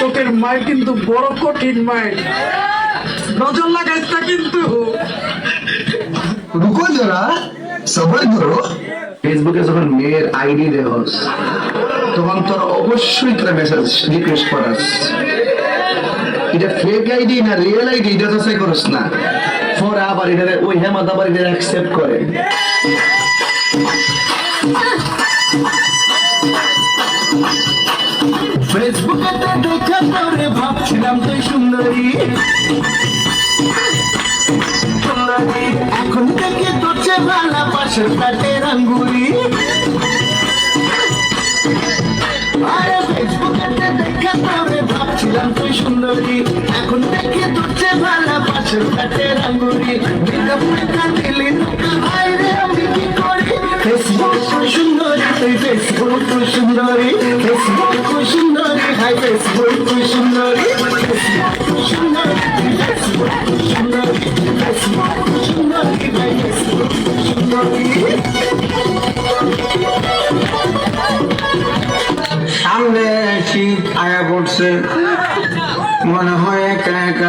চোখের মায়ের কিন্তু বড় কঠিন মায়ের নজর লাগাইস না কিন্তু রুকো জরা সবার করো ফেসবুকে যখন মেয়ের আইডি দেহস তখন তোর অবশ্যই তোর মেসেজ রিকোয়েস্ট করাস এটা ফেক আইডি না রিয়েল আইডি এটা তো সে করস না পরে আবার এটা ওই হেমাদ আবার এটা অ্যাকসেপ্ট করে। ফেসবুকে দেখা পরে ভাবছিলাম তুই সুন্দরী। এখন থেকে তোছে ভালা পাশের আঙ্গুরি আরে ভাবছিলাম তুই সুন্দরী এখন থেকে তোছে ভালা পাশের ফ্ল্যাটের আঙ্গুরি মেকআপ মেকআপ দিলি আরে আমি কি করি ফেসবুক তুই সুন্দরী তুই ফেসবুক তুই সুন্দরী ফেসবুক তুই সুন্দরী হাই ফেসবুক তুই সুন্দরী ফেসবুক তুই সুন্দরী ফেসবুক তুই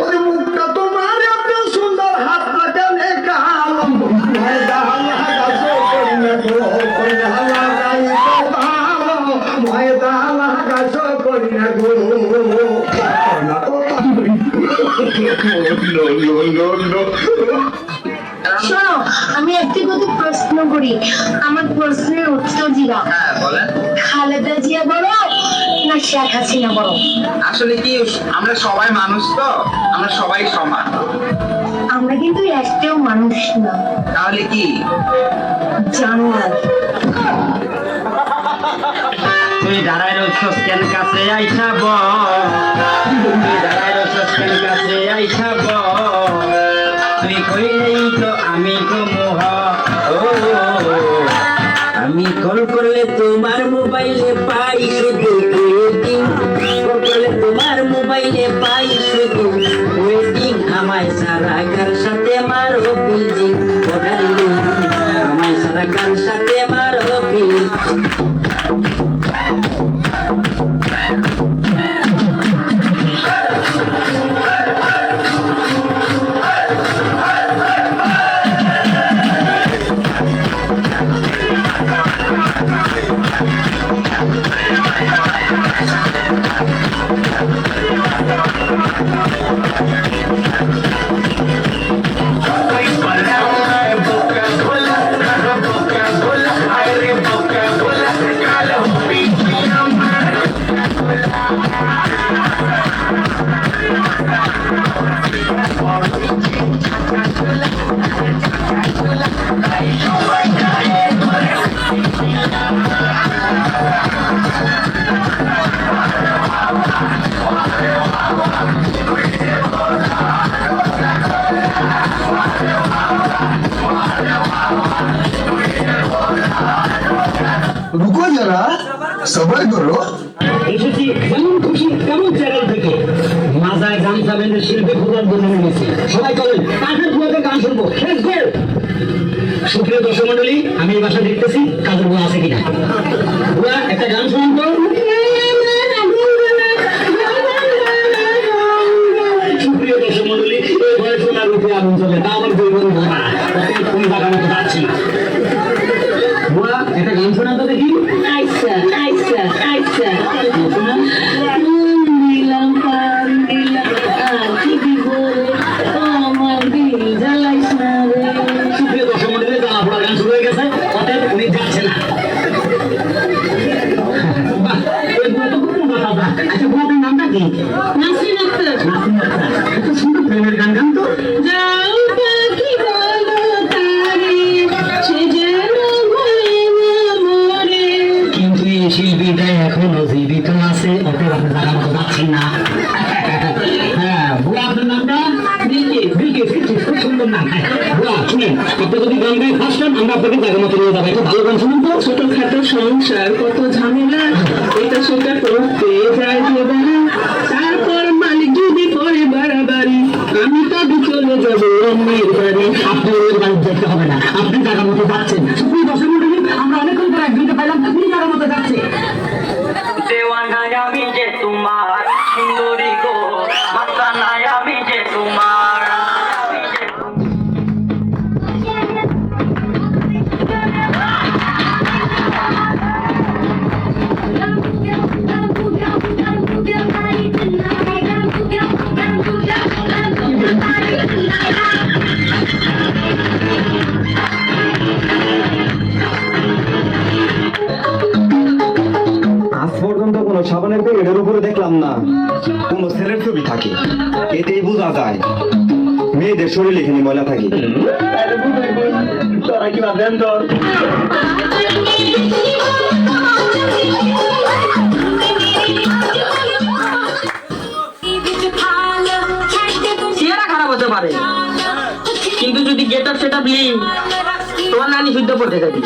ওরে মুখটা তোমার এত সুন্দর হাতটা কেনে কালো ময়দা লাগাছো শোনো আমি ব্যক্তিগত প্রশ্ন করি। আমার প্রশ্নের উত্তর দিবা। হ্যাঁ খালেদা জিয়া বড় না শেখ হাসিনা বড় আসলে কি আমরা সবাই মানুষ তো আমরা সবাই সমান। আমরা কিন্তু একটাও মানুষ না। তাহলে কি? জানোয়ার। তুই দাঁড়ায় রইছস কেন কাছে আইসা ব তুই দাঁড়ায় রইছস কেন কাছে আইসা ব তুই কইলেই তো আমি তো ও, আমি কল করলে তোমার মোবাইলে পাই শুধু ওয়েটিং তোমার মোবাইলে পাই ওয়েটিং আমায় সারা কার সাথে মারো বিল্ডিং আমায় সারা কার সাথে মারো বিল্ডিং রুকো জরা সবাই এসেছি খুশি চ্যানেল থেকে। মাজায় গান বেঁধে শিল্পী খোঁজার জন্য সবাই চলেন কাঠের বুয়াতে গান শুনব! সুপ্রিয় দর্শক মন্ডলী আমি এই বাসা দেখতেছি কাজের বুয়া আছে কিনা? একটা গান শুনুন শুনেন আপনি যদি গান গাই ফার্স্ট টাইম আমরা আপনাকে জায়গা মতো নিয়ে যাব একটা ভালো গান শুনুন তো ছোটখাটো সংসার কত ঝামেলা এটা সেটা করতে যায় যে বেলা তারপর মালিক যদি করে বাড়াবাড়ি আমি তবে চলে যাব আপনি ওর হবে না আপনি জায়গা মতো যাচ্ছেন কোনো ছেলের ছবি থাকে। এতেই বোঝা যায়, মেয়েদের শরীরে এখানে ময়লা থাকে। কিন্তু যদি গেট সেট আপ তোমার নানি শুদ্ধ পড়তে থাকি